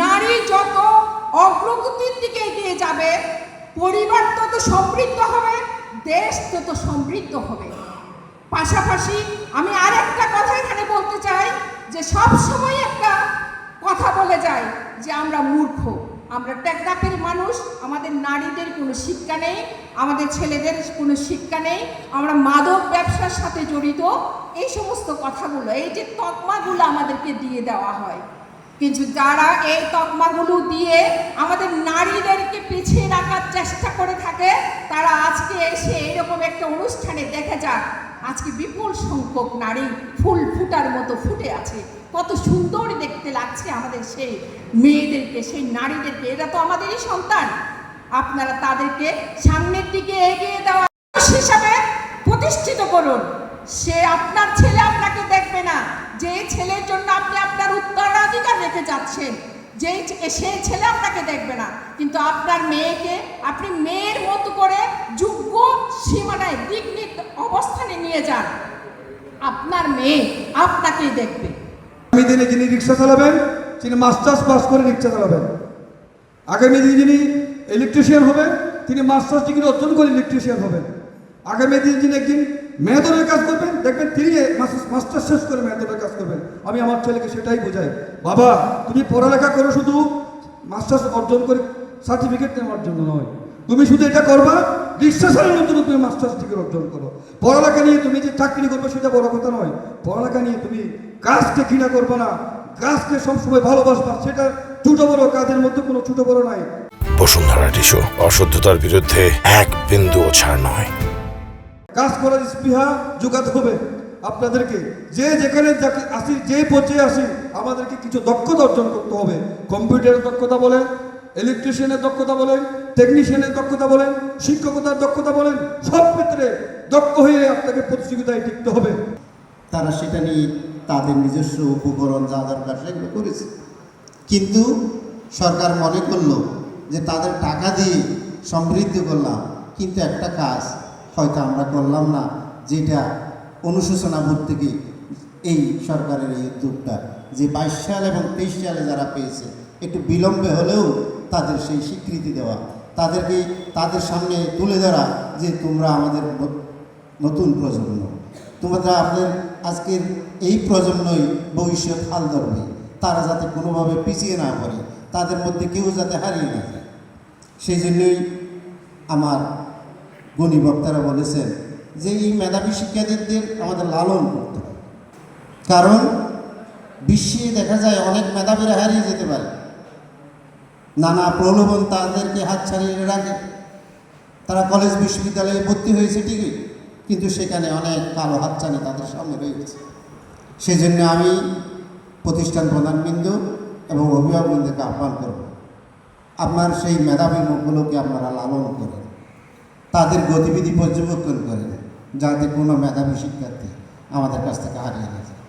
নারী যত অগ্রগতির দিকে এগিয়ে যাবে, পরিবার তত সমৃদ্ধ হবে, দেশ তত সমৃদ্ধ হবে। পাশাপাশি আমি আর একটা কথা এখানে বলতে চাই, যে সব সময় একটা কথা বলে যায় যে আমরা মূর্খ, আমরা টেকনাপের মানুষ, আমাদের নারীদের কোনো শিক্ষা নেই, আমাদের ছেলেদের কোনো শিক্ষা নেই, আমরা মাদক ব্যবসার সাথে জড়িত, এই সমস্ত কথাগুলো, এই যে তকমাগুলো আমাদেরকে দিয়ে দেওয়া হয়। কিন্তু যারা এই তকমাগুলো দিয়ে আমাদের নারীদেরকে পিছিয়ে রাখার চেষ্টা করে থাকে, তারা আজকে এসে এরকম একটা অনুষ্ঠানে দেখা যাক, আজকে বিপুল সংখ্যক নারী ফুল ফুটার মতো ফুটে আছে। কত সুন্দর দেখতে লাগছে আমাদের সেই মেয়েদেরকে, সেই নারীদেরকে। এরা তো আমাদেরই সন্তান। আপনারা তাদেরকে সামনের দিকে এগিয়ে দেওয়া হিসাবে প্রতিষ্ঠিত করুন। সে আপনার ছেলে আপনাকে দেখবে না। যে ছেলের জন্য আপনি আপনার উত্তরাধিকার রেখে যাচ্ছেন, যেই সেই ছেলে আপনাকে দেখবে না। কিন্তু আপনার মেয়েকে আপনি মেয়ের মতো করে যোগ্য সীমানায় দিক অবস্থানে নিয়ে যান। আপনার মেয়ে আপনাকেই দেখবে। আগামী দিনে যিনি রিক্সা চালাবেন, তিনি মাস্টার্স পাস করে রিক্সা চালাবেন। আগামী দিনে যিনি ইলেকট্রিশিয়ান হবেন, তিনি মাস্টার্স ডিগ্রি অর্জন করে ইলেকট্রিশিয়ান হবেন। আগামী দিনে যিনি একদিন মেহদরের কাজ করবেন, দেখবেন তিনি মাস্টার শেষ করে মেহদরের কাজ করবেন। আমি আমার ছেলেকে সেটাই বোঝাই। বাবা, তুমি পড়ালেখা করো শুধু, মাস্টার্স অর্জন করে সার্টিফিকেট নেওয়ার জন্য নয়। তুমি শুধু এটা করবা চালানোর জন্য তুমি মাস্টার্স ডিগ্রি অর্জন করো। পড়ালেখা নিয়ে তুমি যে চাকরি করবে সেটা বড় কথা নয়। পড়ালেখা নিয়ে তুমি কাজকে ঘৃণা করবে না কাজকে সবসময় ভালোবাসবা, সেটা ছোট বড় কাজের মধ্যে কোনো ছোট বড় নাই। বসুন্ধরা টিস্যু, অশুদ্ধতার বিরুদ্ধে এক বিন্দুও ছাড় নয়। কাজ করার স্পৃহা যোগাতে হবে। আপনাদেরকে যে যেখানে যাকে আসি, যে পর্যায়ে আসি, আমাদেরকে কিছু দক্ষতা অর্জন করতে হবে। কম্পিউটারের দক্ষতা বলেন, ইলেকট্রিশিয়ানের দক্ষতা বলেন, টেকনিশিয়ানের দক্ষতা বলেন, শিক্ষকতার দক্ষতা বলেন, সব ক্ষেত্রে দক্ষ হয়ে আপনাকে প্রতিযোগিতায় টিকতে হবে। তারা সেটা নিয়ে তাদের নিজস্ব উপকরণ যা দরকার সেগুলো করেছে। কিন্তু সরকার মনে করল যে তাদের টাকা দিয়ে সমৃদ্ধ করলাম, কিন্তু একটা কাজ হয়তো আমরা করলাম না, যেটা অনুশোচনা বোধ থেকে এই সরকারের এই উদ্যোগটা। যে বাইশ সাল এবং তেইশ সালে যারা পেয়েছে, একটু বিলম্বে হলেও তাদের সেই স্বীকৃতি দেওয়া, তাদেরকে তাদের সামনে তুলে ধরা যে তোমরা আমাদের নতুন প্রজন্ম। তোমরা আপনার আজকের এই প্রজন্মই ভবিষ্যৎ হাল ধরবে। তারা যাতে কোনোভাবে পিছিয়ে না পড়ে, তাদের মধ্যে কেউ যাতে হারিয়ে না যায়। সেই জন্যই আমার গুণী বক্তারা বলেছেন যে এই মেধাবী শিক্ষার্থীদের আমাদের লালন করতে হবে। কারণ বিশ্বে দেখা যায় অনেক মেধাবীরা হারিয়ে যেতে পারে। নানা প্রলোভন তাদেরকে হাত ছাড়িয়ে রাখে। তারা কলেজ বিশ্ববিদ্যালয়ে ভর্তি হয়েছে ঠিকই, কিন্তু সেখানে অনেক কালো হাতছানি তাদের সামনে রয়েছে সেজন্য আমি প্রতিষ্ঠান প্রধানবৃন্দ এবং অভিভাবকবৃন্দকে আহ্বান করব, আপনার সেই মেধাবী মুখগুলোকে আপনারা লালন করেন। তাদের গতিবিধি পর্যবেক্ষণ করেন যাতে কোনো মেধাবী শিক্ষার্থী আমাদের কাছ থেকে হারিয়ে না যায়।